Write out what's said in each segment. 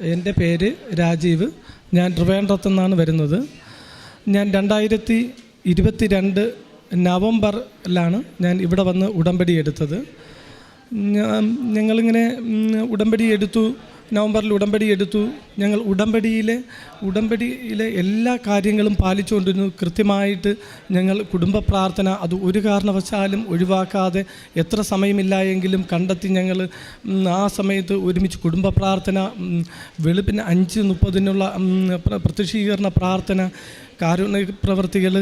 എന്റെ പേര് രാജീവ്. ഞാൻ ട്രിവാൻഡ്രത്തു നിന്നാണ് വരുന്നത്. ഞാൻ രണ്ടായിരത്തി ഇരുപത്തി രണ്ട് നവംബറിലാണ് ഞാൻ ഇവിടെ വന്ന് ഉടമ്പടി എടുത്തത്. ഞാൻ ഞങ്ങളിങ്ങനെ ഉടമ്പടി എടുത്തു നവംബറിൽ ഉടമ്പടി എടുത്തു. ഞങ്ങൾ ഉടമ്പടിയിലെ ഉടമ്പടിയിലെ എല്ലാ കാര്യങ്ങളും പാലിച്ചുകൊണ്ടിരുന്നു. കൃത്യമായിട്ട് ഞങ്ങൾ കുടുംബ പ്രാർത്ഥന അത് ഒരു കാരണവശാലും ഒഴിവാക്കാതെ എത്ര സമയമില്ലായെങ്കിലും കണ്ടെത്തി ഞങ്ങൾ ആ സമയത്ത് ഒരുമിച്ച് കുടുംബ പ്രാർത്ഥന വെളുപ്പിന് അഞ്ച് മുപ്പതിനുള്ള പ്രത്യക്ഷീകരണ പ്രാർത്ഥന കാരുണ്യ പ്രവർത്തികൾ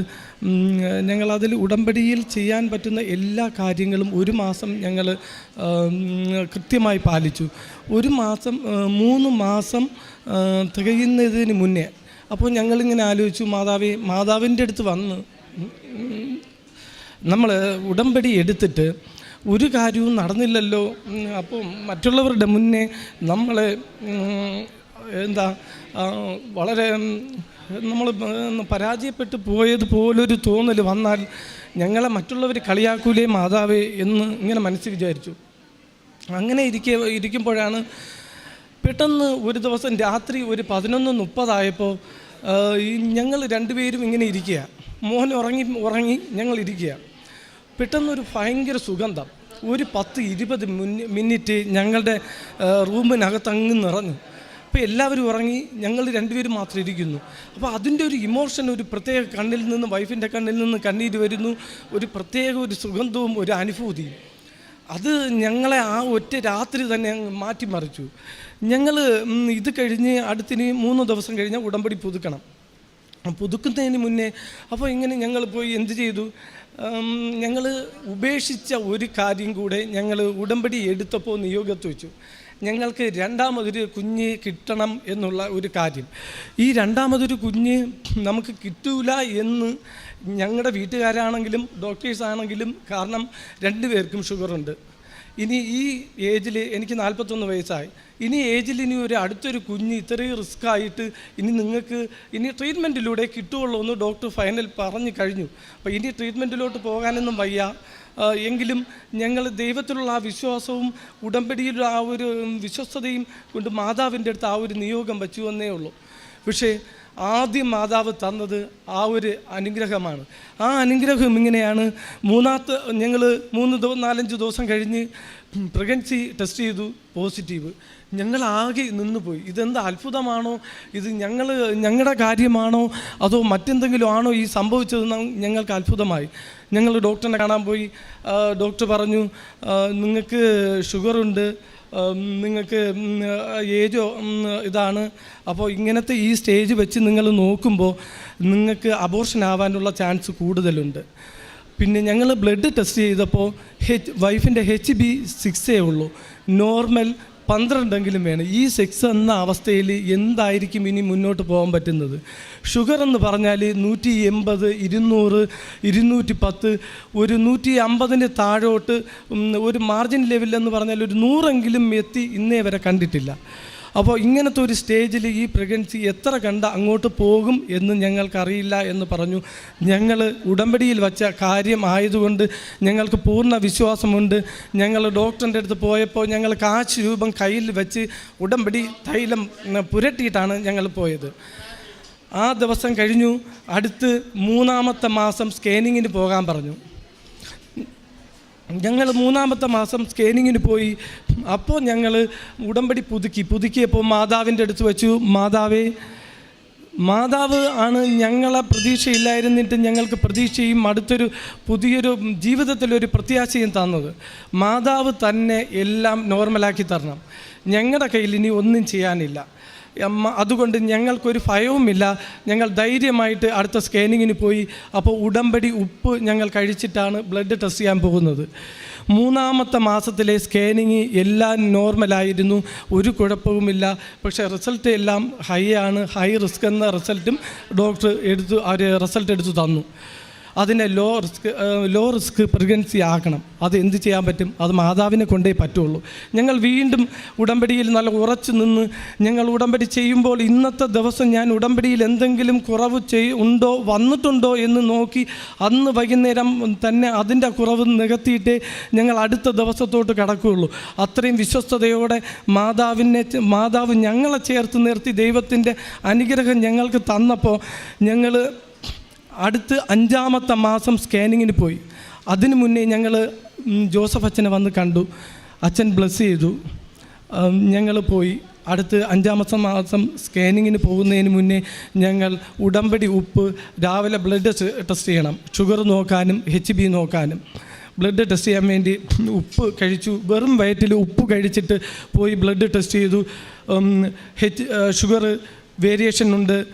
ഞങ്ങളതിൽ ഉടമ്പടിയിൽ ചെയ്യാൻ പറ്റുന്ന എല്ലാ കാര്യങ്ങളും ഒരു മാസം ഞങ്ങൾ കൃത്യമായി പാലിച്ചു. ഒരു മാസം മൂന്ന് മാസം തികയുന്നതിന് മുന്നേ അപ്പോൾ ഞങ്ങളിങ്ങനെ ആലോചിച്ചു മാതാവേ മാതാവിന്റെ അടുത്ത് വന്ന് നമ്മൾ ഉടമ്പടി എടുത്തിട്ട് ഒരു കാര്യവും നടന്നില്ലല്ലോ അപ്പോൾ മറ്റുള്ളവരുടെ മുന്നേ നമ്മൾ എന്താ വളരെ നമ്മൾ പരാജയപ്പെട്ടു പോയതുപോലൊരു തോന്നൽ വന്നാൽ ഞങ്ങളെ മറ്റുള്ളവർ കളിയാക്കൂലേ മാതാവേ എന്ന് ഇങ്ങനെ മനസ്സിൽ വിചാരിച്ചു. അങ്ങനെ ഇരിക്കെ ഇരിക്കുമ്പോഴാണ് പെട്ടെന്ന് ഒരു ദിവസം രാത്രി ഒരു പതിനൊന്ന് മുപ്പതായപ്പോൾ ഞങ്ങൾ രണ്ടുപേരും ഇങ്ങനെ ഇരിക്കുക മോൻ ഉറങ്ങി ഉറങ്ങി ഞങ്ങൾ ഇരിക്കുക പെട്ടെന്നൊരു ഭയങ്കര സുഗന്ധം. ഒരു പത്ത് ഇരുപത് മിനിറ്റ് ഞങ്ങളുടെ റൂമിനകത്തങ്ങ് നിറഞ്ഞു. അപ്പോൾ എല്ലാവരും ഉറങ്ങി ഞങ്ങൾ രണ്ടുപേരും മാത്രം ഇരിക്കുന്നു. അപ്പോൾ അതിന്റെ ഒരു ഇമോഷൻ ഒരു പ്രത്യേക കണ്ണിൽ നിന്ന് വൈഫിന്റെ കണ്ണിൽ നിന്ന് കണ്ണീര് വരുന്നു. ഒരു പ്രത്യേക ഒരു സുഗന്ധവും ഒരു അനുഭൂതിയും. അത് ഞങ്ങളെ ആ ഒറ്റ രാത്രി തന്നെ മാറ്റിമറിച്ചു. ഞങ്ങൾ ഇത് കഴിഞ്ഞ് അടുത്തിന് മൂന്ന് ദിവസം കഴിഞ്ഞാൽ ഉടമ്പടി പുതുക്കണം. പുതുക്കുന്നതിന് മുന്നേ അപ്പോൾ ഇങ്ങനെ ഞങ്ങൾ പോയി എന്ത് ചെയ്തു? ഞങ്ങൾ ഉപേക്ഷിച്ച ഒരു കാര്യം കൂടെ ഞങ്ങൾ ഉടമ്പടി എടുത്തപ്പോൾ നിയോഗത്ത് വെച്ചു. ഞങ്ങൾക്ക് രണ്ടാമതൊരു കുഞ്ഞ് കിട്ടണം എന്നുള്ള ഒരു കാര്യം. ഈ രണ്ടാമതൊരു കുഞ്ഞ് നമുക്ക് കിട്ടൂല എന്ന് ഞങ്ങളുടെ വീട്ടുകാരാണെങ്കിലും ഡോക്ടേഴ്സ് ആണെങ്കിലും കാരണം രണ്ടുപേർക്കും ഷുഗറുണ്ട് ഇനി ഈ ഏജിൽ എനിക്ക് നാൽപ്പത്തൊന്ന് വയസ്സായി. ഇനി ഏജിൽ ഇനി ഒരു അടുത്തൊരു കുഞ്ഞ് ഇത്രയും റിസ്ക് ആയിട്ട് ഇനി നിങ്ങൾക്ക് ഇനി ട്രീറ്റ്മെന്റിലൂടെ കിട്ടുകയുള്ളൂ എന്ന് ഡോക്ടർ ഫൈനൽ പറഞ്ഞു കഴിഞ്ഞു. അപ്പോൾ ഇനി ട്രീറ്റ്മെന്റിലോട്ട് പോകാനൊന്നും വയ്യ. എങ്കിലും ഞങ്ങൾ ദൈവത്തിലുള്ള ആ വിശ്വാസവും ഉടമ്പടിയിലുള്ള ആ ഒരു വിശ്വസ്തതയും കൊണ്ട് മാതാവിന്റെ അടുത്ത് ആ ഒരു നിയോഗം വച്ചു എന്നേ ഉള്ളൂ. പക്ഷേ ആദ്യം മാതാവ് തന്നത് ആ ഒരു അനുഗ്രഹമാണ്. ആ അനുഗ്രഹം ഇങ്ങനെയാണ്. മൂന്നാമത്തെ ഞങ്ങൾ മൂന്ന് ദിവസം നാലഞ്ച് ദിവസം കഴിഞ്ഞ് പ്രഗ്നൻസി ടെസ്റ്റ് ചെയ്തു പോസിറ്റീവ്. ഞങ്ങൾ ആകെ നിന്നുപോയി ഇതെന്ത് അത്ഭുതമാണോ? ഇത് ഞങ്ങൾ ഞങ്ങളുടെ കാര്യമാണോ? അതോ മറ്റെന്തെങ്കിലും ആണോ ഈ സംഭവിച്ചതെന്ന് ഞങ്ങൾക്ക് അത്ഭുതമായി. ഞങ്ങൾ ഡോക്ടറിനെ കാണാൻ പോയി. ഡോക്ടർ പറഞ്ഞു നിങ്ങൾക്ക് ഷുഗറുണ്ട്. നിങ്ങൾക്ക് ഏജോ ഇതാണ്. അപ്പോൾ ഇങ്ങനത്തെ ഈ സ്റ്റേജ് വെച്ച് നിങ്ങൾ നോക്കുമ്പോൾ നിങ്ങൾക്ക് അബോർഷൻ ആവാനുള്ള ചാൻസ് കൂടുതലുണ്ട്. പിന്നെ ഞങ്ങൾ ബ്ലഡ് ടെസ്റ്റ് ചെയ്തപ്പോൾ ഹെച്ച് വൈഫിന്റെ എച്ച് ബി സിക്സേ ഉള്ളൂ. നോർമൽ പന്ത്രണ്ടെങ്കിലും വേണം. ഈ സെക്സ് എന്ന അവസ്ഥയിൽ എന്തായിരിക്കും ഇനി മുന്നോട്ട് പോകാൻ പറ്റുന്നത്? ഷുഗർ എന്ന് പറഞ്ഞാൽ നൂറ്റി എൺപത് ഇരുന്നൂറ് ഇരുന്നൂറ്റി പത്ത് ഒരു നൂറ്റി അമ്പതിന് താഴോട്ട് ഒരു മാർജിൻ ലെവൽ എന്ന് പറഞ്ഞാൽ ഒരു നൂറെങ്കിലും എത്തി ഇന്നേ വരെ കണ്ടിട്ടില്ല. അപ്പോൾ ഇങ്ങനത്തെ ഒരു സ്റ്റേജിൽ ഈ പ്രഗ്നൻസി എത്ര കണ്ട അങ്ങോട്ട് പോകും എന്ന് ഞങ്ങൾക്കറിയില്ല എന്ന് പറഞ്ഞു. ഞങ്ങൾ ഉടമ്പടിയിൽ വച്ച കാര്യം ആയതുകൊണ്ട് ഞങ്ങൾക്ക് പൂർണ വിശ്വാസമുണ്ട്. ഞങ്ങൾ ഡോക്ടറിന്റെ അടുത്ത് പോയപ്പോൾ ഞങ്ങൾ കാശ് രൂപം കയ്യിൽ വെച്ച് ഉടമ്പടി തൈലം പുരട്ടിയിട്ടാണ് ഞങ്ങൾ പോയത്. ആ ദിവസം കഴിഞ്ഞു. അടുത്ത് മൂന്നാമത്തെ മാസം സ്കാനിങ്ങിന് പോകാൻ പറഞ്ഞു. ഞങ്ങൾ മൂന്നാമത്തെ മാസം സ്കാനിങ്ങിന് പോയി. അപ്പോൾ ഞങ്ങൾ ഉടമ്പടി പുതുക്കി. പുതുക്കിയപ്പോൾ മാതാവിന്റെ അടുത്ത് വെച്ചു. മാതാവേ മാതാവ് ആണ് ഞങ്ങളെ പ്രതീക്ഷയില്ലായിരുന്നിട്ട് ഞങ്ങൾക്ക് പ്രതീക്ഷയും അടുത്തൊരു പുതിയൊരു ജീവിതത്തിലൊരു പ്രത്യാശയും തന്നത്. മാതാവ് തന്നെ എല്ലാം നോർമലാക്കി തരണം. ഞങ്ങളുടെ കയ്യിൽ ഇനി ഒന്നും ചെയ്യാനില്ല. അമ്മ അതുകൊണ്ട് ഞങ്ങൾക്കൊരു ഭയവുമില്ല. ഞങ്ങൾ ധൈര്യമായിട്ട് അടുത്ത സ്കാനിങ്ങിന് പോയി. അപ്പോൾ ഉടമ്പടി ഉപ്പ് ഞങ്ങൾ കഴിച്ചിട്ടാണ് ബ്ലഡ് ടെസ്റ്റ് ചെയ്യാൻ പോകുന്നത്. മൂന്നാമത്തെ മാസത്തിലെ സ്കാനിങ് എല്ലാം നോർമലായിരുന്നു. ഒരു കുഴപ്പവുമില്ല. പക്ഷേ റിസൾട്ട് എല്ലാം ഹൈ ആണ്. ഹൈ റിസ്ക് എന്ന റിസൾട്ടും ഡോക്ടർ എടുത്തു അവർ റിസൾട്ട് എടുത്തു തന്നു. അതിനെ low risk low risk pregnancy ആക്കണം. അത് എന്ത് ചെയ്യാൻ പറ്റും? അത് മാതാവിനെ കൊണ്ടേ പറ്റുള്ളൂ. ഞങ്ങൾ വീണ്ടും ഉടമ്പടിയിൽ നല്ല ഉറച്ചു നിന്ന് ഞങ്ങൾ ഉടമ്പടി ചെയ്യുമ്പോൾ ഇന്നത്തെ ദിവസം ഞാൻ ഉടമ്പടിയിൽ എന്തെങ്കിലും കുറവ് ചെയ് ഉണ്ടോ വന്നിട്ടുണ്ടോ എന്ന് നോക്കി അന്ന് വൈകുന്നേരം തന്നെ അതിന്റെ കുറവ് നികത്തിയിട്ടേ ഞങ്ങൾ അടുത്ത ദിവസത്തോട്ട് കടക്കുകയുള്ളൂ. അത്രയും വിശ്വസ്തയോടെ മാതാവിനെ മാതാവ് ഞങ്ങളെ ചേർത്ത് നിർത്തി ദൈവത്തിന്റെ അനുഗ്രഹം ഞങ്ങൾക്ക് തന്നപ്പോൾ ഞങ്ങൾ അടുത്ത് അഞ്ചാമത്തെ മാസം സ്കാനിങ്ങിന് പോയി. അതിനു മുന്നേ ഞങ്ങൾ ജോസഫ് അച്ഛനെ വന്ന് കണ്ടു. അച്ഛൻ ബ്ലസ് ചെയ്തു. ഞങ്ങൾ പോയി. അടുത്ത് അഞ്ചാമത്തെ മാസം സ്കാനിങ്ങിന് പോകുന്നതിന് മുന്നേ ഞങ്ങൾ ഉടമ്പടി ഉപ്പ് രാവിലെ ബ്ലഡ് ടെസ്റ്റ് ചെയ്യണം. ഷുഗർ നോക്കാനും എച്ച് ബി നോക്കാനും. ബ്ലഡ് ടെസ്റ്റ് ചെയ്യാൻ വേണ്ടി ഉപ്പ് കഴിച്ചു. വെറും വയറ്റിൽ ഉപ്പ് കഴിച്ചിട്ട് പോയി ബ്ലഡ് ടെസ്റ്റ് ചെയ്തു. എച്ച് ഷുഗർ വേരിയേഷൻ ഉണ്ട്.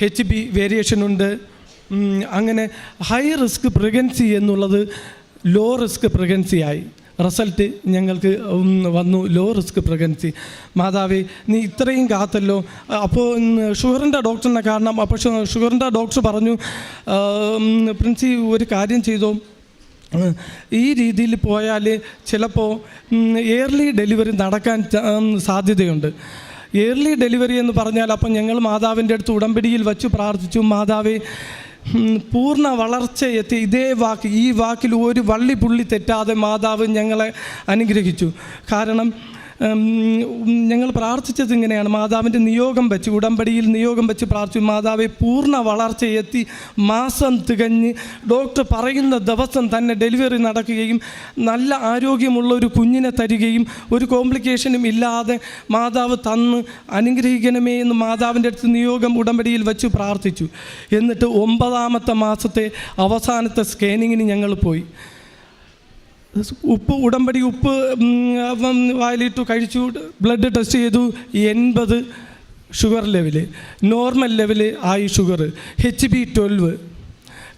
എച്ച് ബി വേരിയേഷൻ ഉണ്ട്. അങ്ങനെ ഹൈ റിസ്ക് പ്രഗ്നൻസി എന്നുള്ളത് ലോ റിസ്ക് പ്രഗൻസി ആയി. റിസൾട്ട് ഞങ്ങൾക്ക് വന്നു ലോ റിസ്ക് പ്രഗ്നൻസി മാതാവേ നീ ഇത്രയും കാത്തല്ലോ. അപ്പോൾ ഷുഗറിന്റെ ഡോക്ടറിനെ കാരണം അപ്പോൾ ഷുഗറിന്റെ ഡോക്ടർ പറഞ്ഞു പ്രിൻസി ഒരു കാര്യം ചെയ്തോ. ഈ രീതിയിൽ പോയാൽ ചിലപ്പോൾ എയർലി ഡെലിവറി നടക്കാൻ സാധ്യതയുണ്ട്. എയർലി ഡെലിവറി എന്ന് പറഞ്ഞാൽ അപ്പം ഞങ്ങൾ മാതാവിന്റെ അടുത്ത് ഉടമ്പടിയിൽ വച്ച് പ്രാർത്ഥിച്ചു. മാതാവേ പൂർണ വളർച്ച എത്തി ഇതേ വാക്ക് ഈ വാക്കിൽ ഒരു വള്ളി പുള്ളി തെറ്റാതെ മാതാവ് ഞങ്ങളെ അനുഗ്രഹിച്ചു. കാരണം ഞങ്ങൾ പ്രാർത്ഥിച്ചത് ഇങ്ങനെയാണ്. മാതാവിന്റെ നിയോഗം വെച്ച് ഉടമ്പടിയിൽ നിയോഗം വെച്ച് പ്രാർത്ഥിച്ചു. മാതാവെ പൂർണ വളർച്ചയെത്തി മാസം തികഞ്ഞ് ഡോക്ടർ പറയുന്ന ദിവസം തന്നെ ഡെലിവറി നടക്കുകയും നല്ല ആരോഗ്യമുള്ള ഒരു കുഞ്ഞിനെ തരികയും ഒരു കോംപ്ലിക്കേഷനും ഇല്ലാതെ മാതാവ് തന്ന് അനുഗ്രഹിക്കണമേ എന്ന് മാതാവിന്റെ അടുത്ത് നിയോഗം ഉടമ്പടിയിൽ വെച്ച് പ്രാർത്ഥിച്ചു. എന്നിട്ട് ഒമ്പതാമത്തെ മാസത്തെ അവസാനത്തെ സ്കാനിങ്ങിന് ഞങ്ങൾ പോയി. ഉപ്പ് ഉടമ്പടി ഉപ്പ് വായിലിട്ടു കഴിച്ചു ബ്ലഡ് ടെസ്റ്റ് ചെയ്തു. എൺപത് ഷുഗർ ലെവൽ നോർമൽ ലെവൽ ആയി sugar H B twelve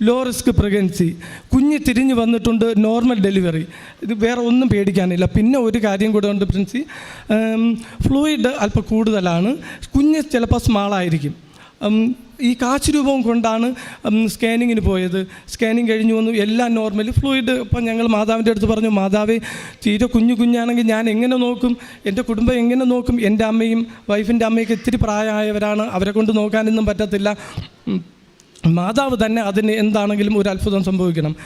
low risk pregnancy കുഞ്ഞ് തിരിഞ്ഞു വന്നിട്ടുണ്ട് നോർമൽ ഡെലിവറി ഇത് വേറെ ഒന്നും പേടിക്കാനില്ല. പിന്നെ ഒരു കാര്യം കൂടെ ഉണ്ട് പ്രിൻസി. ഫ്ലൂയിഡ് അല്പം കൂടുതലാണ്. കുഞ്ഞ് ചിലപ്പോൾ സ്മാളായിരിക്കും ഈ കാശ് കൊണ്ടാണ് സ്കാനിങ്ങിന് പോയത്. സ്കാനിങ് കഴിഞ്ഞു വന്നു. എല്ലാം നോർമൽ ഫ്ലൂയിഡ് ഇപ്പം ഞങ്ങൾ മാതാവിന്റെ അടുത്ത് പറഞ്ഞു മാതാവേ തീരെ കുഞ്ഞു കുഞ്ഞാണെങ്കിൽ ഞാൻ എങ്ങനെ നോക്കും? എന്റെ കുടുംബം എങ്ങനെ നോക്കും? എന്റെ അമ്മയും വൈഫിന്റെ അമ്മയൊക്കെ ഇത്തിരി പ്രായമായവരാണ്. അവരെ കൊണ്ട് നോക്കാനൊന്നും പറ്റത്തില്ല. മാതാവ് തന്നെ അതിന് എന്താണെങ്കിലും ഒരു അത്ഭുതം സംഭവിക്കണം.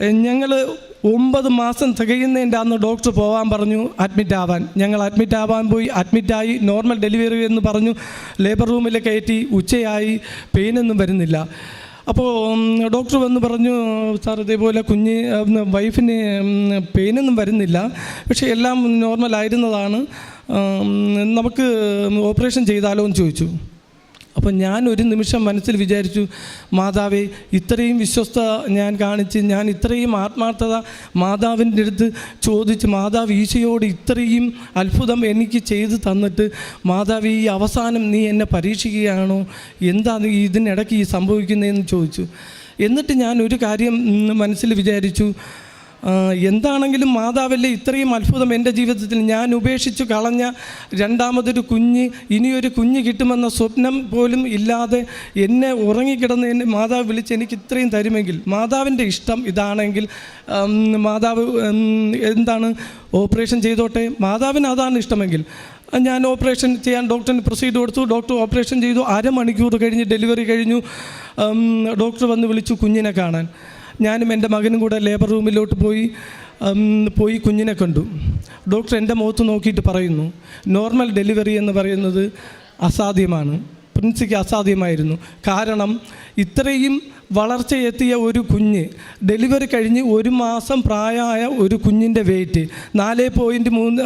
ഞങ്ങൾ ഒമ്പത് മാസം തികയുന്നതിന്റെ അന്ന് ഡോക്ടർ പോകാൻ പറഞ്ഞു അഡ്മിറ്റ് ആവാൻ. ഞങ്ങൾ അഡ്മിറ്റ് ആവാൻ പോയി. അഡ്മിറ്റായി നോർമൽ ഡെലിവറി എന്ന് പറഞ്ഞു. ലേബർ റൂമിൽ കയറ്റി ഉച്ചയായി പെയിനൊന്നും വരുന്നില്ല. അപ്പോൾ ഡോക്ടർ വന്ന് പറഞ്ഞു സാർ ഇതേപോലെ കുഞ്ഞ് വൈഫിന് പെയിനൊന്നും വരുന്നില്ല. പക്ഷേ എല്ലാം നോർമലായിരുന്നതാണ് നമുക്ക് ഓപ്പറേഷൻ ചെയ്താലോ? എന്ന് ചോദിച്ചു. അപ്പം ഞാൻ ഒരു നിമിഷം മനസ്സിൽ വിചാരിച്ചു മാതാവേ ഇത്രയും വിശ്വസ്ത ഞാൻ കാണിച്ച് ഞാൻ ഇത്രയും ആത്മാർത്ഥത മാതാവിന്റെ അടുത്ത് ചോദിച്ച് മാതാവ് ഈശയോട് ഇത്രയും അത്ഭുതം എനിക്ക് ചെയ്തു തന്നിട്ട് മാതാവ് ഈ അവസാനം നീ എന്നെ പരീക്ഷിക്കുകയാണോ? എന്താണ് ഇതിനിടയ്ക്ക് ഈ സംഭവിക്കുന്നതെന്ന് ചോദിച്ചു. എന്നിട്ട് ഞാൻ ഒരു കാര്യം മനസ്സിൽ വിചാരിച്ചു എന്താണെങ്കിലും മാതാവല്ലേ ഇത്രയും അത്ഭുതം എന്റെ ജീവിതത്തിൽ. ഞാൻ ഉപേക്ഷിച്ചു കളഞ്ഞ രണ്ടാമതൊരു കുഞ്ഞ് ഇനിയൊരു കുഞ്ഞ് കിട്ടുമെന്ന സ്വപ്നം പോലും ഇല്ലാതെ എന്നെ ഉറങ്ങിക്കിടന്ന് എന്നെ മാതാവ് വിളിച്ച് എനിക്ക് ഇത്രയും തരുമെങ്കിൽ മാതാവിന്റെ ഇഷ്ടം ഇതാണെങ്കിൽ മാതാവ് എന്താണ് ഓപ്പറേഷൻ ചെയ്തോട്ടെ? മാതാവിന് അതാണ് ഇഷ്ടമെങ്കിൽ. ഞാൻ ഓപ്പറേഷൻ ചെയ്യാൻ ഡോക്ടറിന് പ്രൊസീഡ് കൊടുത്തു. ഡോക്ടർ ഓപ്പറേഷൻ ചെയ്തു. അരമണിക്കൂർ കഴിഞ്ഞ് ഡെലിവറി കഴിഞ്ഞു. ഡോക്ടർ വന്ന് വിളിച്ചു കുഞ്ഞിനെ കാണാൻ. ഞാനും എന്റെ മകനും കൂടെ ലേബർ റൂമിലോട്ട് പോയി പോയി കുഞ്ഞിനെ കണ്ടു. ഡോക്ടർ എന്റെ മുഖത്ത് നോക്കിയിട്ട് പറയുന്നു നോർമൽ ഡെലിവറി എന്ന് പറയുന്നത് അസാധ്യമാണ്. പ്രിൻസിക്ക് അസാധ്യമായിരുന്നു. കാരണം ഇത്രയും വളർച്ചയെത്തിയ ഒരു കുഞ്ഞ് ഡെലിവറി കഴിഞ്ഞ് ഒരു മാസം പ്രായമായ ഒരു കുഞ്ഞിന്റെ വെയിറ്റ് നാല് പോയിന്റ് മൂന്ന്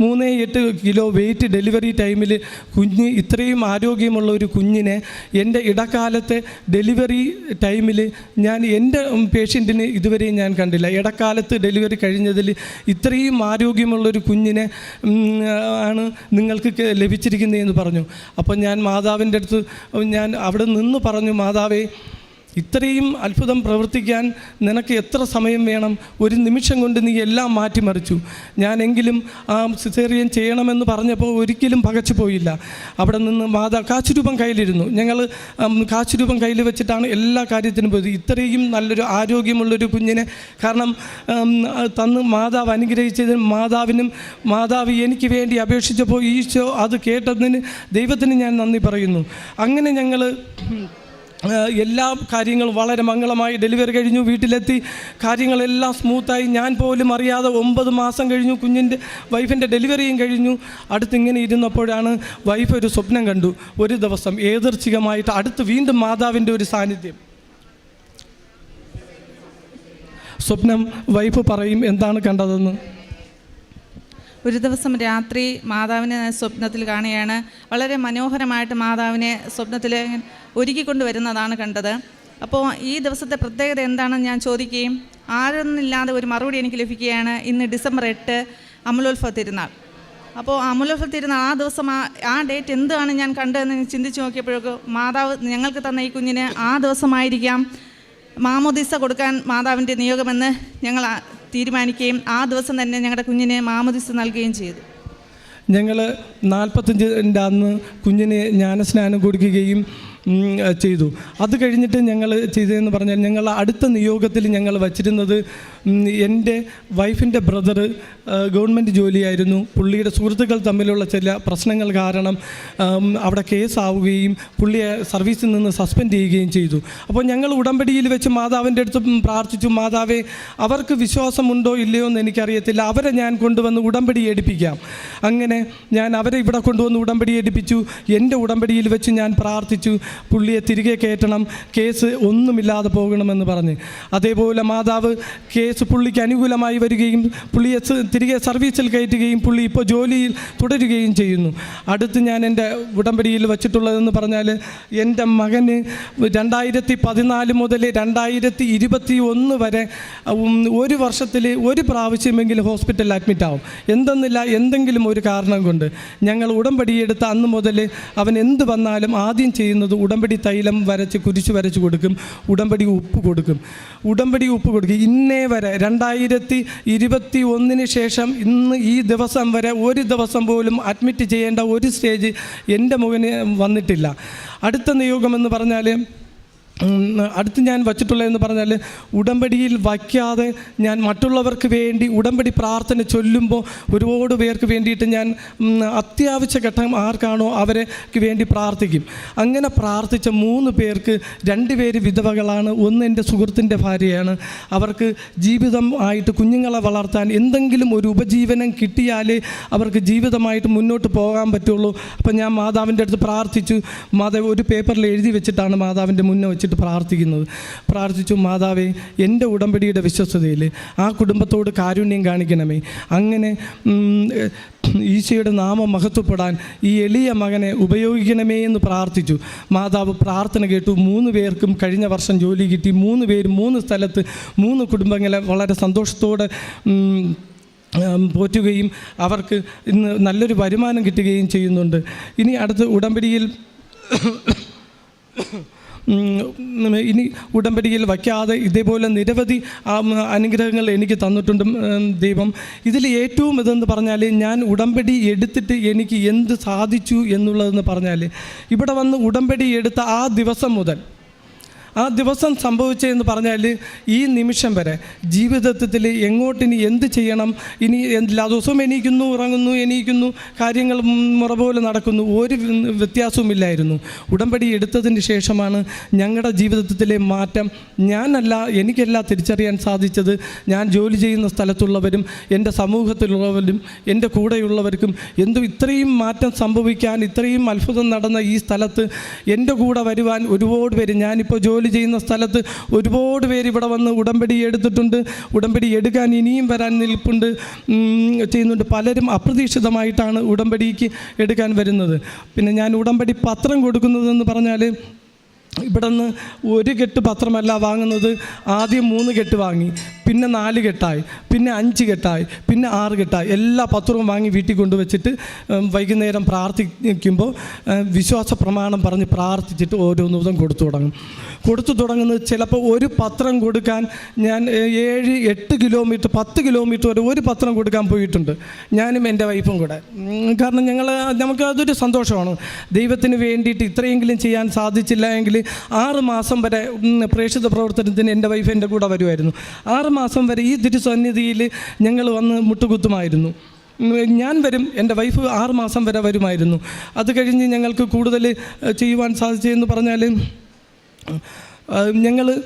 മൂന്ന് എട്ട് കിലോ വെയിറ്റ് ഡെലിവറി ടൈമിൽ കുഞ്ഞ് ഇത്രയും ആരോഗ്യമുള്ള ഒരു കുഞ്ഞിനെ എന്റെ ഇടക്കാലത്തെ ഡെലിവറി ടൈമിൽ ഞാൻ എന്റെ പേഷ്യന്റിന് ഇതുവരെയും ഞാൻ കണ്ടില്ല. ഇടക്കാലത്ത് ഡെലിവറി കഴിഞ്ഞതിൽ ഇത്രയും ആരോഗ്യമുള്ളൊരു കുഞ്ഞിനെ ആണ് നിങ്ങൾക്ക് ലഭിച്ചിരിക്കുന്നതെന്ന് പറഞ്ഞു. അപ്പോൾ ഞാൻ മാതാവിന്റെ അടുത്ത് ഞാൻ അവിടെ നിന്ന് പറഞ്ഞു മാതാവേ ഇത്രയും അത്ഭുതം പ്രവർത്തിക്കാൻ നിനക്ക് എത്ര സമയം വേണം? ഒരു നിമിഷം കൊണ്ട് നീ എല്ലാം മാറ്റിമറിച്ചു. ഞാനെങ്കിലും ആ സിസേറിയൻ ചെയ്യണമെന്ന് പറഞ്ഞപ്പോൾ ഒരിക്കലും പകച്ചു പോയില്ല. അവിടെ നിന്ന് മാതാ കാശുരൂപം കയ്യിലിരുന്നു. ഞങ്ങൾ കാശുരൂപം കയ്യിൽ വെച്ചിട്ടാണ് എല്ലാ കാര്യത്തിനും പോയത്. ഇത്രയും നല്ലൊരു ആരോഗ്യമുള്ളൊരു കുഞ്ഞിനെ കാരണം തന്ന് മാതാവ് അനുഗ്രഹിച്ചതിന് മാതാവിനും മാതാവ് എനിക്ക് വേണ്ടി അപേക്ഷിച്ചപ്പോൾ ഈശോ അത് കേട്ടതിന് ദൈവത്തിന് ഞാൻ നന്ദി പറയുന്നു. അങ്ങനെ ഞങ്ങൾ എല്ലാ കാര്യങ്ങളും വളരെ മംഗളമായി ഡെലിവറി കഴിഞ്ഞു വീട്ടിലെത്തി. കാര്യങ്ങളെല്ലാം സ്മൂത്തായി ഞാൻ പോലും അറിയാതെ ഒമ്പത് മാസം കഴിഞ്ഞു കുഞ്ഞിന്റെ വൈഫിന്റെ ഡെലിവറിയും കഴിഞ്ഞു. അടുത്തിങ്ങനെ ഇരുന്നപ്പോഴാണ് വൈഫ് ഒരു സ്വപ്നം കണ്ടു. ഒരു ദിവസം ഏതർച്ഛികമായിട്ട് അടുത്ത് വീണ്ടും മാതാവിന്റെ ഒരു സാന്നിധ്യം. സ്വപ്നം വൈഫ് പറയും എന്താണ് കണ്ടതെന്ന്? ഒരു ദിവസം രാത്രി മാതാവിനെ സ്വപ്നത്തിൽ കാണുകയാണ്. വളരെ മനോഹരമായിട്ട് മാതാവിനെ സ്വപ്നത്തിൽ ഒരുക്കിക്കൊണ്ട് വരുന്നതാണ് കണ്ടത്. അപ്പോൾ ഈ ദിവസത്തെ പ്രത്യേകത എന്താണെന്ന് ഞാൻ ചോദിക്കുകയും ആരൊന്നില്ലാതെ ഒരു മറുപടി എനിക്ക് ലഭിക്കുകയാണ് ഇന്ന് ഡിസംബർ എട്ട് അമലോത്സവ തിരുനാൾ. അപ്പോൾ അമലോത്സവ തിരുനാൾ ആ ദിവസം ആ ആ ഡേറ്റ് എന്താണ് ഞാൻ കണ്ടതെന്ന് ചിന്തിച്ച് നോക്കിയപ്പോഴേക്കും മാതാവ് ഞങ്ങൾക്ക് തന്ന ഈ കുഞ്ഞിന് ആ ദിവസമായിരിക്കാം. മാമോദിസ കൊടുക്കാൻ മാതാവിന്റെ നിയോഗമെന്ന് ഞങ്ങൾ തീരുമാനിക്കുകയും ആ ദിവസം തന്നെ ഞങ്ങളുടെ കുഞ്ഞിന് മാമദിസ് നൽകുകയും ചെയ്തു. ഞങ്ങൾ നാൽപ്പത്തഞ്ചിന്റെ അന്ന് കുഞ്ഞിന് ജ്ഞാനസ്നാനം കൊടുക്കുകയും ചെയ്തു. അത് കഴിഞ്ഞിട്ട് ഞങ്ങൾ ചെയ്തതെന്ന് പറഞ്ഞാൽ ഞങ്ങൾ അടുത്ത നിയോഗത്തിൽ ഞങ്ങൾ വച്ചിരുന്നത് എന്റെ വൈഫിന്റെ ബ്രദർ ഗവൺമെന്റ് ജോലിയായിരുന്നു. പുള്ളിയുടെ സുഹൃത്തുക്കൾ തമ്മിലുള്ള ചില പ്രശ്നങ്ങൾ കാരണം അവിടെ കേസാവുകയും പുള്ളിയെ സർവീസിൽ നിന്ന് സസ്പെൻഡ് ചെയ്യുകയും ചെയ്തു. അപ്പോൾ ഞങ്ങൾ ഉടമ്പടിയിൽ വെച്ച് മാതാവിന്റെ അടുത്ത് പ്രാർത്ഥിച്ചു. മാതാവേ അവർക്ക് വിശ്വാസമുണ്ടോ ഇല്ലയോ എന്ന് എനിക്കറിയത്തില്ല. അവരെ ഞാൻ കൊണ്ടുവന്ന് ഉടമ്പടി എടുപ്പിക്കാം അങ്ങനെ ഞാൻ അവരെ ഇവിടെ കൊണ്ടുവന്ന് ഉടമ്പടി എടുപ്പിച്ചു എന്റെ ഉടമ്പടിയിൽ വെച്ച് ഞാൻ പ്രാർത്ഥിച്ചു. പുള്ളിയെ തിരികെ കയറ്റണം കേസ് ഒന്നുമില്ലാതെ പോകണമെന്ന് പറഞ്ഞ്. അതേപോലെ മാതാവ് കേസ് പുള്ളിക്ക് അനുകൂലമായി വരികയും പുള്ളിയെ തിരികെ സർവീസിൽ കയറ്റുകയും പുള്ളി ഇപ്പോൾ ജോലിയിൽ തുടരുകയും ചെയ്യുന്നു. അടുത്ത് ഞാൻ എന്റെ ഉടമ്പടിയിൽ വച്ചിട്ടുള്ളതെന്ന് പറഞ്ഞാൽ എന്റെ മകന് രണ്ടായിരത്തി പതിനാല് മുതൽ രണ്ടായിരത്തി ഇരുപത്തി ഒന്ന് വരെ ഒരു വർഷത്തിൽ ഒരു പ്രാവശ്യമെങ്കിലും ഹോസ്പിറ്റലിൽ അഡ്മിറ്റ് ആവും. എന്തെന്നില്ല എന്തെങ്കിലും ഒരു കാരണം കൊണ്ട് ഞങ്ങൾ ഉടമ്പടി എടുത്ത അന്ന് മുതൽ അവൻ എന്ത് വന്നാലും ആദ്യം ചെയ്യുന്നത് ഉടമ്പടി തൈലം വരച്ച് കുരിശ് വരച്ച് കൊടുക്കും ഉടമ്പടി ഉപ്പ് കൊടുക്കും. ഉടമ്പടി ഉപ്പ് കൊടുക്കും. ഇന്നേ വരെ രണ്ടായിരത്തി ഇരുപത്തി ഒന്നിന് ശേഷം ഇന്ന് ഈ ദിവസം വരെ ഒരു ദിവസം പോലും അഡ്മിറ്റ് ചെയ്യേണ്ട ഒരു സ്റ്റേജ് എന്റെ മുഖന് വന്നിട്ടില്ല. അടുത്ത നിയോഗം എന്ന് പറഞ്ഞാൽ അടുത്ത് ഞാൻ വച്ചിട്ടുള്ളതെന്ന് പറഞ്ഞാൽ ഉടമ്പടിയിൽ വയ്ക്കാതെ ഞാൻ മറ്റുള്ളവർക്ക് വേണ്ടി ഉടമ്പടി പ്രാർത്ഥന ചൊല്ലുമ്പോൾ ഒരുപാട് പേർക്ക് വേണ്ടിയിട്ട് ഞാൻ അത്യാവശ്യ ഘട്ടം ആർക്കാണോ അവർക്ക് വേണ്ടി പ്രാർത്ഥിക്കും. അങ്ങനെ പ്രാർത്ഥിച്ച മൂന്ന് പേർക്ക് രണ്ട് പേര് വിധവകളാണ്. ഒന്ന് എന്റെ സുഹൃത്തിന്റെ ഭാര്യയാണ്. അവർക്ക് ജീവിതം ആയിട്ട് കുഞ്ഞുങ്ങളെ വളർത്താൻ എന്തെങ്കിലും ഒരു ഉപജീവനം കിട്ടിയാലേ അവർക്ക് ജീവിതമായിട്ട് മുന്നോട്ട് പോകാൻ പറ്റുള്ളൂ. അപ്പം ഞാൻ മാതാവിന്റെ അടുത്ത് പ്രാർത്ഥിച്ചു. മാതാവ് ഒരു പേപ്പറിൽ എഴുതി വെച്ചിട്ടാണ് മാതാവിന്റെ മുന്നേ വെച്ചിട്ട് പ്രാർത്ഥിക്കുന്നത്. പ്രാർത്ഥിച്ചു മാതാവേ എന്റെ ഉടമ്പടിയുടെ വിശ്വസ്തതയിൽ ആ കുടുംബത്തോട് കാരുണ്യം കാണിക്കണമേ. അങ്ങനെ ഈശയുടെ നാമം മഹത്വപ്പെടാൻ ഈ എളിയ മകനെ ഉപയോഗിക്കണമേ എന്ന് പ്രാർത്ഥിച്ചു. മാതാവ് പ്രാർത്ഥന കേട്ടു. മൂന്ന് പേർക്കും കഴിഞ്ഞ വർഷം ജോലി കിട്ടി. മൂന്ന് പേര് മൂന്ന് സ്ഥലത്ത് മൂന്ന് കുടുംബങ്ങളെ വളരെ സന്തോഷത്തോടെ പോറ്റുകയും അവർക്ക് ഇന്ന് നല്ലൊരു വരുമാനം കിട്ടുകയും ചെയ്യുന്നുണ്ട്. ഇനി അടുത്ത് ഉടമ്പടിയിൽ ഇനി ഉടമ്പടിയിൽ വയ്ക്കാതെ ഇതേപോലെ നിരവധി അനുഗ്രഹങ്ങൾ എനിക്ക് തന്നിട്ടുണ്ട് ദൈവം. ഇതിൽ ഏറ്റവും ഇതെന്ന് പറഞ്ഞാൽ ഞാൻ ഉടമ്പടി എടുത്തിട്ട് എനിക്ക് എന്ത് സാധിച്ചു എന്നുള്ളതെന്ന് പറഞ്ഞാൽ ഇവിടെ വന്ന് ഉടമ്പടി എടുത്ത ആ ദിവസം മുതൽ ആ ദിവസം സംഭവിച്ചതെന്ന് പറഞ്ഞാൽ ഈ നിമിഷം വരെ ജീവിതത്തിൽ എങ്ങോട്ടിനി എന്ത് ചെയ്യണം? ഇനി എല്ലാ ദിവസവും എണീക്കുന്നു ഉറങ്ങുന്നു എണീക്കുന്നു കാര്യങ്ങൾ മുറ പോലെ നടക്കുന്നു ഒരു വ്യത്യാസവുമില്ലായിരുന്നു ഉടമ്പടി എടുത്തതിന് ശേഷമാണ് ഞങ്ങളുടെ ജീവിതത്തിലെ മാറ്റം. ഞാനല്ല എനിക്കല്ല തിരിച്ചറിയാൻ സാധിച്ചത്. ഞാൻ ജോലി ചെയ്യുന്ന സ്ഥലത്തുള്ളവരും എന്റെ സമൂഹത്തിലുള്ളവരും എന്റെ കൂടെയുള്ളവർക്കും എന്തും ഇത്രയും മാറ്റം സംഭവിക്കാൻ ഇത്രയും അത്ഭുതം നടന്ന ഈ സ്ഥലത്ത് എന്റെ കൂടെ വരുവാൻ ഒരുപാട് പേര്. ഞാനിപ്പോൾ ജോലി ചെയ്യുന്ന സ്ഥലത്ത് ഒരുപാട് പേര് ഇവിടെ വന്ന് ഉടമ്പടി എടുത്തിട്ടുണ്ട്. ഉടമ്പടി എടുക്കാൻ ഇനിയും വരാൻ നിൽപ്പുണ്ട്. ചെയ്യുന്നുണ്ട്. പലരും അപ്രതീക്ഷിതമായിട്ടാണ് ഉടമ്പടിക്ക് എടുക്കാൻ വരുന്നത്. പിന്നെ ഞാൻ ഉടമ്പടി പത്രം കൊടുക്കുന്നതെന്ന് പറഞ്ഞാൽ ഇവിടെ നിന്ന് ഒരു കെട്ട് പത്രമല്ല വാങ്ങുന്നത്. ആദ്യം മൂന്ന് കെട്ട് വാങ്ങി. പിന്നെ നാല് കെട്ടായി. പിന്നെ അഞ്ച് കെട്ടായി. പിന്നെ ആറ് കെട്ടായി. എല്ലാ പത്രവും വാങ്ങി വീട്ടിൽ കൊണ്ടുവച്ചിട്ട് വൈകുന്നേരം പ്രാർത്ഥിക്കുമ്പോൾ വിശ്വാസ പ്രമാണം പറഞ്ഞ് പ്രാർത്ഥിച്ചിട്ട് ഓരോന്നും കൊടുത്തു തുടങ്ങും. കൊടുത്തു തുടങ്ങുന്നത് ചിലപ്പോൾ ഒരു പത്രം കൊടുക്കാൻ ഞാൻ ഏഴ് എട്ട് കിലോമീറ്റർ പത്ത് കിലോമീറ്റർ വരെ ഒരു പത്രം കൊടുക്കാൻ പോയിട്ടുണ്ട്. ഞാനും എന്റെ വൈഫും കൂടെ. കാരണം ഞങ്ങൾ നമുക്ക് അതൊരു സന്തോഷമാണ്. ദൈവത്തിന് വേണ്ടിയിട്ട് ഇത്രയെങ്കിലും ചെയ്യാൻ സാധിച്ചില്ല എങ്കിൽ ആറ് മാസം വരെ പ്രേക്ഷിത പ്രവർത്തനത്തിന് എന്റെ വൈഫ് എന്റെ കൂടെ വരുമായിരുന്നു. ആറ് മാസം വരെ ഈ തിരുസന്നിധിയിൽ ഞങ്ങൾ വന്ന് മുട്ടുകുത്തുമായിരുന്നു. ഞാൻ വരും എന്റെ വൈഫ് ആറ് മാസം വരെ വരുമായിരുന്നു. അത് കഴിഞ്ഞ് ഞങ്ങൾക്ക് കൂടുതൽ ചെയ്യുവാൻ സാധിച്ചതെന്ന് പറഞ്ഞാൽ 嗯。ഞങ്ങൾ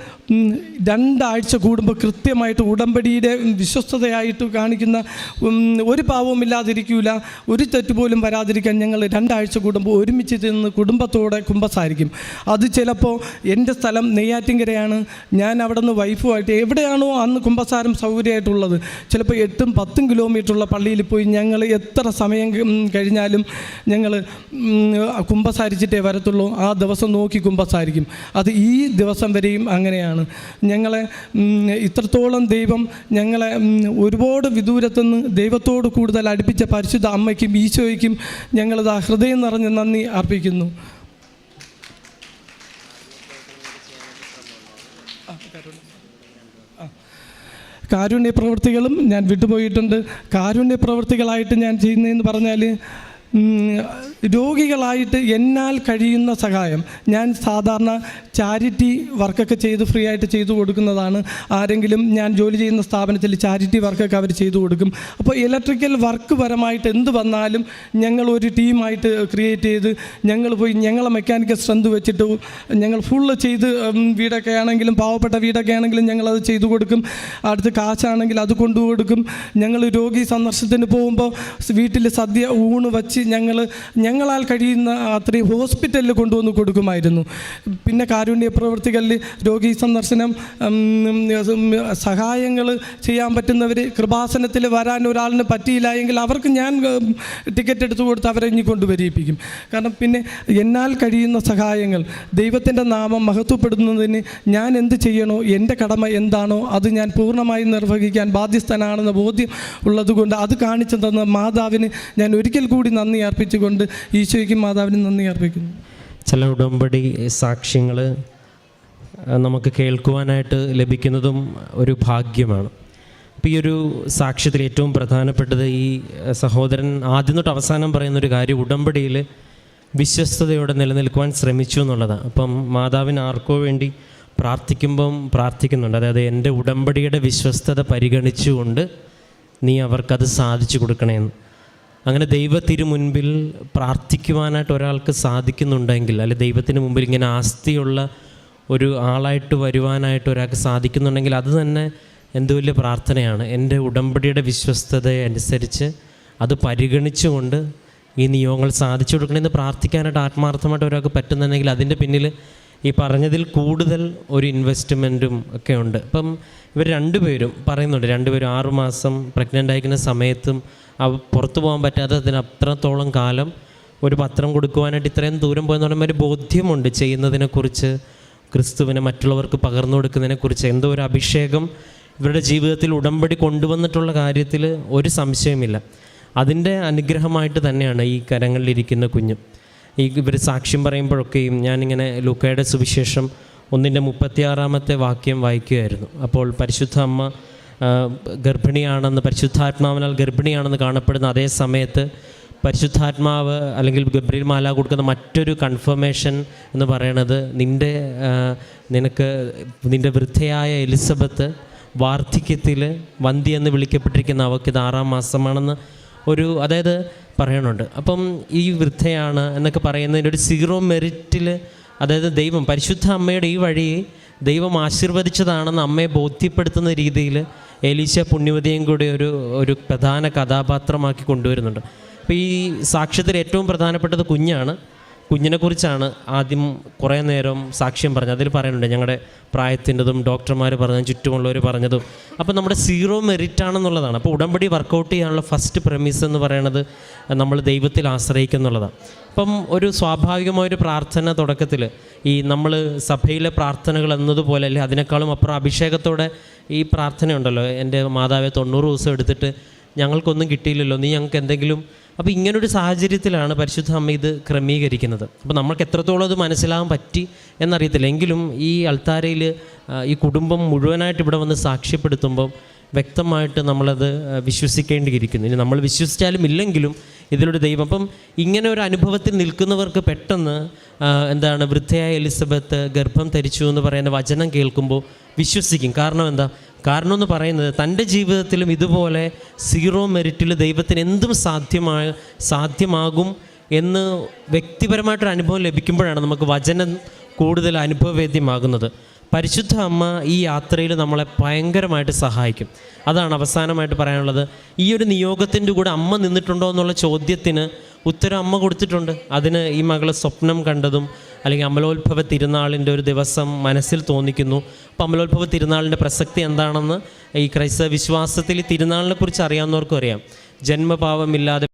രണ്ടാഴ്ച കൂടുമ്പോൾ കൃത്യമായിട്ട് ഉടമ്പടിയുടെ വിശ്വസ്തതയായിട്ട് കാണിക്കുന്ന ഒരു പാവവും ഇല്ലാതിരിക്കില്ല ഒരു തെറ്റ് പോലും വരാതിരിക്കാൻ ഞങ്ങൾ രണ്ടാഴ്ച കൂടുമ്പോൾ ഒരുമിച്ച് ചെന്ന് കുടുംബത്തോടെ കുമ്പസാരിക്കും. അത് ചിലപ്പോൾ എന്റെ സ്ഥലം നെയ്യാറ്റിങ്കരയാണ് ഞാൻ അവിടെ നിന്ന് വൈഫുമായിട്ട് എവിടെയാണോ അന്ന് കുമ്പസാരം സൗകര്യമായിട്ടുള്ളത്. ചിലപ്പോൾ എട്ടും പത്തും കിലോമീറ്ററുള്ള പള്ളിയിൽ പോയി ഞങ്ങൾ എത്ര സമയം കഴിഞ്ഞാലും ഞങ്ങൾ കുമ്പസാരിച്ചിട്ടേ വരത്തുള്ളൂ. ആ ദിവസം നോക്കി കുമ്പസാരിക്കും. അത് ഈ ദിവസം വരെയും അങ്ങനെയാണ്. ഞങ്ങളെ ഇത്രത്തോളം ദൈവം ഞങ്ങളെ ഒരുപാട് വിദൂരത്തുനിന്ന് ദൈവത്തോട് കൂടുതൽ അടുപ്പിച്ച പരിശുദ്ധ അമ്മയ്ക്കും ഈശോയ്ക്കും ഞങ്ങളത് ഹൃദയം നിറഞ്ഞ് നന്ദി അർപ്പിക്കുന്നു. കാരുണ്യ. പ്രവൃത്തികളും ഞാൻ വിട്ടുപോയിട്ടുണ്ട്. കാരുണ്യ പ്രവൃത്തികളായിട്ട് ഞാൻ ചെയ്യുന്നതെന്ന് പറഞ്ഞാൽ രോഗികളായിട്ട് എന്നാൽ കഴിയുന്ന സഹായം. ഞാൻ സാധാരണ ചാരിറ്റി വർക്കൊക്കെ ചെയ്ത് ഫ്രീ ആയിട്ട് ചെയ്തു കൊടുക്കുന്നതാണ്. ആരെങ്കിലും ഞാൻ ജോലി ചെയ്യുന്ന സ്ഥാപനത്തിൽ ചാരിറ്റി വർക്കൊക്കെ അവർ ചെയ്തു കൊടുക്കും. അപ്പോൾ ഇലക്ട്രിക്കൽ വർക്ക് പരമായിട്ട് എന്ത് വന്നാലും ഞങ്ങൾ ഒരു ടീമായിട്ട് ക്രിയേറ്റ് ചെയ്ത് ഞങ്ങൾ പോയി ഞങ്ങളെ മെക്കാനിക്കൽ സ്ട്രെങ്ത് വെച്ചിട്ട് ഞങ്ങൾ ഫുള്ള് ചെയ്ത് വീടൊക്കെ ആണെങ്കിലും പാവപ്പെട്ട വീടൊക്കെ ആണെങ്കിലും ഞങ്ങളത് ചെയ്തു കൊടുക്കും. അടുത്ത് കാശാണെങ്കിൽ അത് കൊണ്ടു കൊടുക്കും. ഞങ്ങൾ രോഗി സന്ദർശനത്തിന് പോകുമ്പോൾ വീട്ടിൽ സദ്യ ഊണ് വച്ച് ഞങ്ങൾ ഞങ്ങളാൽ കഴിയുന്ന അത്രയും ഹോസ്പിറ്റലിൽ കൊണ്ടുവന്ന് കൊടുക്കുമായിരുന്നു. പിന്നെ കാരുണ്യ പ്രവൃത്തികളിൽ രോഗി സന്ദർശനം സഹായങ്ങൾ ചെയ്യാൻ പറ്റുന്നവർ കൃപാസനത്തിൽ വരാൻ ഒരാളിന് പറ്റിയില്ല എങ്കിൽ അവർക്ക് ഞാൻ ടിക്കറ്റ് എടുത്തു കൊടുത്ത് അവരെ ഇനി കൊണ്ടുവരിപ്പിക്കും കാരണം പിന്നെ എന്നാൽ കഴിയുന്ന സഹായങ്ങൾ ദൈവത്തിന്റെ നാമം മഹത്വപ്പെടുന്നതിന് ഞാൻ എന്ത് ചെയ്യണോ എന്റെ കടമ എന്താണോ അത് ഞാൻ പൂർണമായും നിർവഹിക്കാൻ ബാധ്യസ്ഥനാണെന്ന ബോധ്യം ഉള്ളതുകൊണ്ട് അത് കാണിച്ചു തന്ന മാതാവിന് ഞാൻ ഒരിക്കൽ കൂടി നന്ദി അർപ്പിച്ചുകൊണ്ട് ഈശോയ്ക്കും മാതാവിനും നന്ദി അർപ്പിക്കുന്നു. ചില ഉടമ്പടി സാക്ഷ്യങ്ങൾ നമുക്ക് കേൾക്കുവാനായിട്ട് ലഭിക്കുന്നതും ഒരു ഭാഗ്യമാണ്. അപ്പോൾ ഈ ഒരു സാക്ഷ്യത്തിൽ ഏറ്റവും പ്രധാനപ്പെട്ടത് ഈ സഹോദരൻ ആദ്യം തൊട്ട് അവസാനം പറയുന്നൊരു കാര്യം ഉടമ്പടിയിൽ വിശ്വസ്തയോടെ നിലനിൽക്കുവാൻ ശ്രമിച്ചു എന്നുള്ളതാണ്. അപ്പം മാതാവിന് ആർക്കോ വേണ്ടി പ്രാർത്ഥിക്കുമ്പം പ്രാർത്ഥിക്കുന്നുണ്ട്. അതായത് എന്റെ ഉടമ്പടിയുടെ വിശ്വസ്തത പരിഗണിച്ചുകൊണ്ട് നീ അവർക്കത് സാധിച്ചു കൊടുക്കണമെന്ന് അങ്ങനെ ദൈവത്തിരു മുൻപിൽ പ്രാർത്ഥിക്കുവാനായിട്ട് ഒരാൾക്ക് സാധിക്കുന്നുണ്ടെങ്കിൽ അല്ലെ ദൈവത്തിന് മുമ്പിൽ ഇങ്ങനെ ആസ്തിയുള്ള ഒരു ആളായിട്ട് വരുവാനായിട്ട് ഒരാൾക്ക് സാധിക്കുന്നുണ്ടെങ്കിൽ അത് തന്നെ എന്ത് വലിയ പ്രാർത്ഥനയാണ്. എന്റെ ഉടമ്പടിയുടെ വിശ്വസ്തത അനുസരിച്ച് അത് പരിഗണിച്ചുകൊണ്ട് ഈ നിയോഗങ്ങൾ സാധിച്ചു കൊടുക്കണമെന്ന് പ്രാർത്ഥിക്കാനായിട്ട് ആത്മാർത്ഥമായിട്ട് ഒരാൾക്ക് പറ്റുന്നുണ്ടെങ്കിൽ അതിന്റെ പിന്നിൽ ഈ പറഞ്ഞതിൽ കൂടുതൽ ഒരു ഇൻവെസ്റ്റ്മെന്റും ഒക്കെ ഉണ്ട്. അപ്പം ഇവർ രണ്ടുപേരും പറയുന്നുണ്ട് രണ്ടുപേരും ആറുമാസം പ്രഗ്നന്റ് ആയിരിക്കുന്ന സമയത്തും പുറത്തു പോകാൻ പറ്റാതെ അതിന് അത്രത്തോളം കാലം ഒരു പത്രം കൊടുക്കുവാനായിട്ട് ഇത്രയും ദൂരം പോയെന്ന് പറയുമ്പോൾ ഒരു ബോധ്യമുണ്ട് ചെയ്യുന്നതിനെക്കുറിച്ച് ക്രിസ്തുവിനെ മറ്റുള്ളവർക്ക് പകർന്നു കൊടുക്കുന്നതിനെക്കുറിച്ച് എന്തോ ഒരു അഭിഷേകം ഇവരുടെ ജീവിതത്തിൽ ഉടമ്പടി കൊണ്ടുവന്നിട്ടുള്ള കാര്യത്തിൽ ഒരു സംശയമില്ല അതിന്റെ അനുഗ്രഹമായിട്ട് തന്നെയാണ് ഈ കരങ്ങളിലിരിക്കുന്ന കുഞ്ഞും. ഈ ഇവർ സാക്ഷ്യം പറയുമ്പോഴൊക്കെയും ഞാനിങ്ങനെ ലൂക്കയുടെ സുവിശേഷം ഒന്നിന്റെ മുപ്പത്തിയാറാമത്തെ വാക്യം വായിക്കുകയായിരുന്നു. അപ്പോൾ പരിശുദ്ധ അമ്മ ഗർഭിണിയാണെന്ന് പരിശുദ്ധാത്മാവിനാൽ ഗർഭിണിയാണെന്ന് കാണപ്പെടുന്ന അതേ സമയത്ത് പരിശുദ്ധാത്മാവ് അല്ലെങ്കിൽ ഗബ്രിൽ മാല കൊടുക്കുന്ന മറ്റൊരു കൺഫർമേഷൻ എന്ന് പറയണത് നിന്റെ നിനക്ക് നിന്റെ വൃദ്ധയായ എലിസബത്ത് വാർദ്ധക്യത്തിൽ വന്തി എന്ന് വിളിക്കപ്പെട്ടിരിക്കുന്ന അവൾക്ക് ഇത് ആറാം മാസമാണെന്ന് ഒരു അതായത് പറയണുണ്ട്. അപ്പം ഈ വൃദ്ധയാണ് എന്നൊക്കെ പറയുന്നതിന്റെ ഒരു സീറോ മെറിറ്റിൽ അതായത് ദൈവം പരിശുദ്ധ അമ്മയുടെ ഈ വഴി ദൈവം ആശീർവദിച്ചതാണെന്ന് അമ്മയെ ബോധ്യപ്പെടുത്തുന്ന രീതിയിൽ എലീശ പുണ്യവതിയും കൂടി ഒരു ഒരു പ്രധാന കഥാപാത്രമാക്കി കൊണ്ടുവരുന്നുണ്ട്. അപ്പോൾ ഈ സാക്ഷ്യത്തിൽ ഏറ്റവും പ്രധാനപ്പെട്ടത് കുഞ്ഞാണ്. കുഞ്ഞിനെക്കുറിച്ചാണ് ആദ്യം കുറേ നേരം സാക്ഷ്യം പറഞ്ഞത്. അതിൽ പറയുന്നുണ്ട് ഞങ്ങളുടെ പ്രായത്തിന്റെതും ഡോക്ടർമാർ പറഞ്ഞതും ചുറ്റുമുള്ളവർ പറഞ്ഞതും അപ്പോൾ നമ്മുടെ സീറോ മെറിറ്റ് ആണെന്നുള്ളതാണ്. അപ്പോൾ ഉടമ്പടി വർക്കൗട്ട് ചെയ്യാനുള്ള ഫസ്റ്റ് പ്രമിസ് എന്ന് പറയുന്നത് നമ്മൾ ദൈവത്തിൽ ആശ്രയിക്കുന്നുള്ളതാണ്. അപ്പം ഒരു സ്വാഭാവികമായ ഒരു പ്രാർത്ഥന തുടക്കത്തിൽ ഈ നമ്മൾ സഭയിലെ പ്രാർത്ഥനകൾ എന്നതുപോലെ അല്ലെ അതിനേക്കാളും അപ്പുറം അഭിഷേകത്തോടെ ഈ പ്രാർത്ഥനയുണ്ടല്ലോ. എന്റെ മാതാവെ തൊണ്ണൂറ് ദിവസം എടുത്തിട്ട് ഞങ്ങൾക്കൊന്നും കിട്ടിയില്ലല്ലോ. നീ ഞങ്ങൾക്ക് എന്തെങ്കിലും അപ്പോൾ ഇങ്ങനൊരു സാഹചര്യത്തിലാണ് പരിശുദ്ധ അമ്മ ഇത് ക്രമീകരിക്കുന്നത്. അപ്പോൾ നമ്മൾക്ക് എത്രത്തോളം അത് മനസ്സിലാകാൻ പറ്റി എന്നറിയത്തില്ല. എങ്കിലും ഈ അൾത്താരയിൽ ഈ കുടുംബം മുഴുവനായിട്ട് ഇവിടെ വന്ന് സാക്ഷ്യപ്പെടുത്തുമ്പം വ്യക്തമായിട്ട് നമ്മളത് വിശ്വസിക്കേണ്ടിയിരിക്കുന്നു. ഇനി നമ്മൾ വിശ്വസിച്ചാലും ഇല്ലെങ്കിലും ഇതിലൊരു ദൈവം. അപ്പം ഇങ്ങനെ ഒരു അനുഭവത്തിൽ നിൽക്കുന്നവർക്ക് പെട്ടെന്ന് എന്താണ് വൃദ്ധയായ എലിസബത്ത് ഗർഭം ധരിച്ചു എന്ന് പറയുന്ന വചനം കേൾക്കുമ്പോൾ വിശ്വസിക്കും. കാരണം എന്താ? കാരണം എന്ന് പറയുന്നത് തന്റെ ജീവിതത്തിലും ഇതുപോലെ സീറോ മെറിറ്റിൽ ദൈവത്തിന് എന്തും സാധ്യമായ സാധ്യമാകും എന്ന് വ്യക്തിപരമായിട്ടൊരു അനുഭവം ലഭിക്കുമ്പോഴാണ് നമുക്ക് വചനം കൂടുതൽ അനുഭവവേദ്യമാകുന്നത്. പരിശുദ്ധ അമ്മ ഈ യാത്രയിൽ നമ്മളെ ഭയങ്കരമായിട്ട് സഹായിക്കും. അതാണ് അവസാനമായിട്ട് പറയാനുള്ളത്. ഈ ഒരു നിയോഗത്തിന്റെ കൂടെ അമ്മ നിന്നിട്ടുണ്ടോ എന്നുള്ള ചോദ്യത്തിന് ഉത്തരം അമ്മ കൊടുത്തിട്ടുണ്ട്. അതിന് ഈ മകൾ സ്വപ്നം കണ്ടതും അല്ലെങ്കിൽ അമലോത്ഭവ തിരുനാളിന്റെ ഒരു ദിവസം മനസ്സിൽ തോന്നിക്കുന്നു. അപ്പോൾ അമലോത്ഭവ തിരുനാളിന്റെ പ്രസക്തി എന്താണെന്ന് ഈ ക്രൈസ്തവ വിശ്വാസത്തിൽ ഈ തിരുനാളിനെ കുറിച്ച് അറിയാവുന്നവർക്കും അറിയാം. ജന്മപാവമില്ലാതെ